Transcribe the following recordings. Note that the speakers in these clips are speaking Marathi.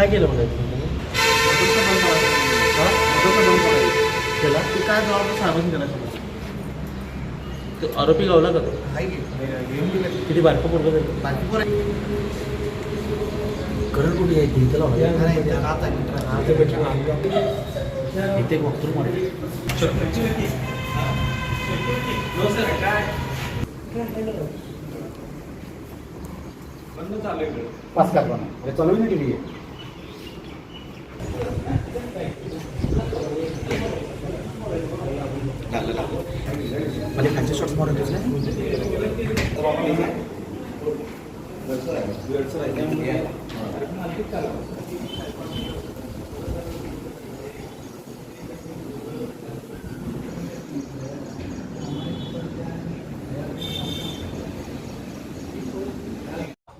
काय केलं म्हणायचं? केला ते काय जबाबदार तो आरोपी गावला का तो आहे की किती बारकं पोरगं झालं बाकी पोरं आहे. करंट कुठे आहे इथं लावलं नाही, त्या आत आहे. इथे भेटलं इथे एक वक्तृत्व मारलं. पास करताना हे चालवली गेली आहे म्हणजे खालचे शॉट्स मारून घेतले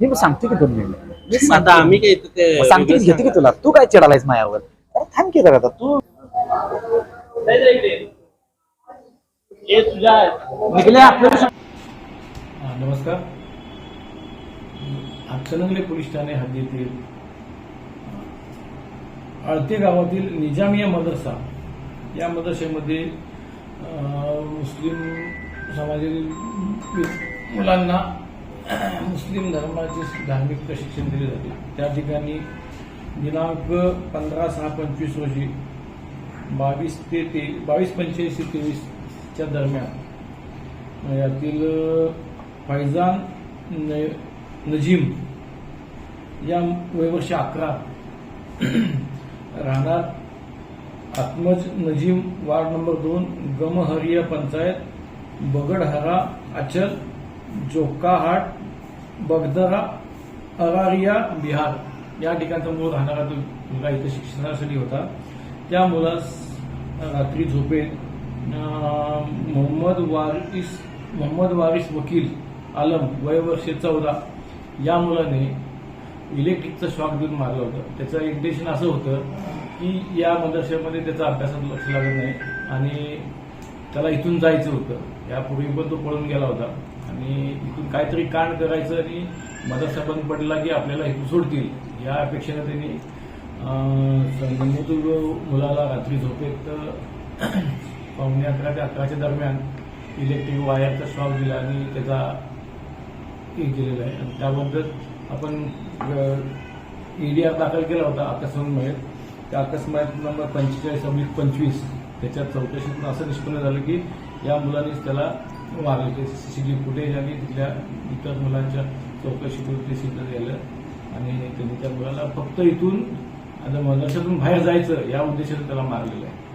मी मग सांगतो की दोन मिनिट. मी आता. आम्ही काय सांगतो की घेते की तुला? तू काय चिडालायस मायावर अरे थांब की जरा तू नमस्कार. हातकणंगले पोलीस ठाणे हद्दीतील आळते गावातील निजामिया मदरसा. या मदरसेमध्ये मुस्लिम समाजातील मुलांना मुस्लिम धर्माचे धार्मिक प्रशिक्षण दिले जाते. त्या ठिकाणी दिनांक पंधरा सहा पंचवीस रोजी बावीस ते ते बावीस पंच्याऐंशी च्या दरम्यान. यातील फैजान नजीम या वयवर्ष अकरा राहणार. आत्मज नजीम वार्ड नंबर दोन गमहरिया पंचायत बगडहरा अचल जोकाहाट बगदरा अरारिया बिहार. या ठिकाणचा मूळ राहणारा तो मुलगा इथं शिक्षणासाठी होता. त्या मुलास रात्री झोपेत मोहम्मद वारिस मोहम्मद वारिस वकील आलम वय वर्षे चौदा. या मुलाने इलेक्ट्रिकचा शॉक देऊन मारलं होतं. त्याचं इंटेन्शन असं होतं की या मदरशामध्ये त्याचा अभ्यासात लक्ष लागत नाही आणि त्याला इथून जायचं होतं. यापूर्वी पण तो पळून गेला होता. आणि इथून काहीतरी कांड करायचं आणि मदरसा बंद पडला की आपल्याला इथून सोडतील. या अपेक्षेनं त्यांनी मुलाला रात्री झोपेत पावणे अकरा ते अकराच्या दरम्यान इलेक्ट्रिक वायरचा शॉक दिला आणि त्याचा हे केलेला आहे. आणि त्याबद्दल आपण ईडीआर दाखल केला होता अकस्मात त्या अकस्मात नंबर पंचेचाळीस अब्लिक पंचवीस त्याच्या चौकशीतून असं निष्पन्न झालं की या मुलांनीच त्याला मारले. ते सीसीटीव्ही फुटेज आणि तिथल्या इतर मुलांच्या चौकशीतून ते सिद्ध झालं आणि त्यांनी त्या मुलाला फक्त इथून आता मदरशातून बाहेर जायचं या उद्देशाने त्याला मारलेलं आहे.